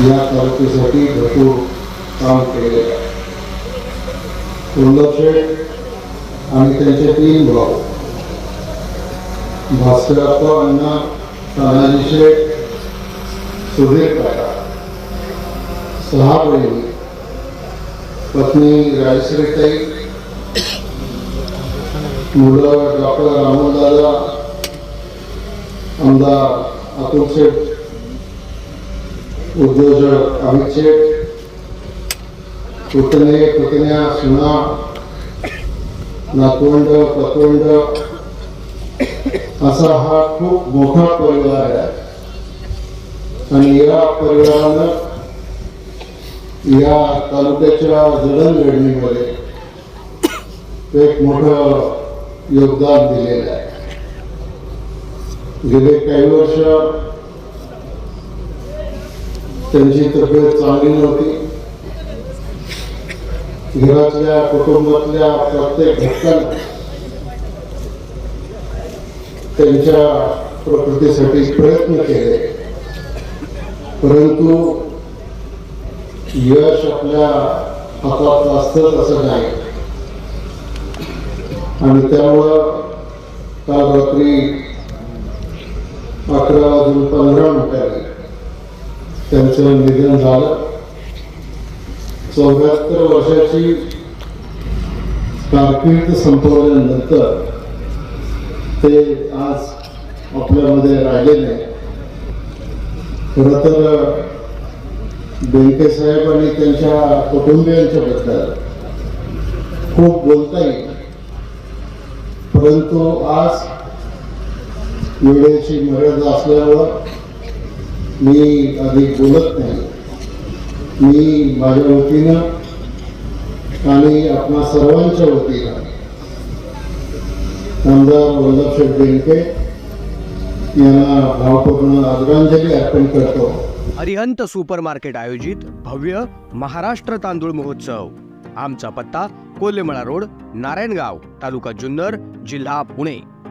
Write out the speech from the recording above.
या तालुक्यासाठी भरपूर काम केले आहे. आणि त्यांचे तीन भाऊ. भास्करप्पा अण्णा तानाजी शेठ सुधीर काका. सहा बहिणी. पत्नी राजश्रीताई मुलं डॉक्टर राहुलदादा आमदार अतुल शेठ उद्योजक अमित शेठ पुतणे पुतण्या सुना नातवंड पतवंड असा हा खूप मोठा परिवार आहे. आणि या परिवारानं या तालुक्याच्या जडणघडणीमध्ये एक मोठं योगदान दिलेलं आहे. गेले काही वर्ष त्यांची तब्येत चांगली नव्हती. घरातल्या कुटुंबातल्या प्रत्येक घटकांना त्यांच्या प्रकृतीसाठी प्रयत्न केले. परंतु यश आपल्या हातात असतंच असं नाही. आणि त्यामुळं काल रात्री अकरा वाजून पंधरा मिनिटांनी त्यांचं निधन झालं. चौऱ्याहत्तर वर्षाची कारकीर्द संपवल्यानंतर ते आज आपल्यामध्ये राहिलेले खरं तर बँकेसाहेब आणि त्यांच्या कुटुंबियांच्या बद्दल खूप बोलता येईल. परंतु आज वेळेची मर्यादा असल्यामुळं मी अधिक बोलत नाही. मी माझ्या वतीनं आणि आपणा सर्वांच्या वतीनं आमदार वल्लभशेठ बेनके यांना भावपूर्ण आदरांजली अर्पण करतो. अरिहंत सुपर मार्केट आयोजित भव्य महाराष्ट्र तांदूळ महोत्सव. आमचा पत्ता कोल्हेमळा रोड नारायणगाव तालुका जुन्नर जिल्हा पुणे.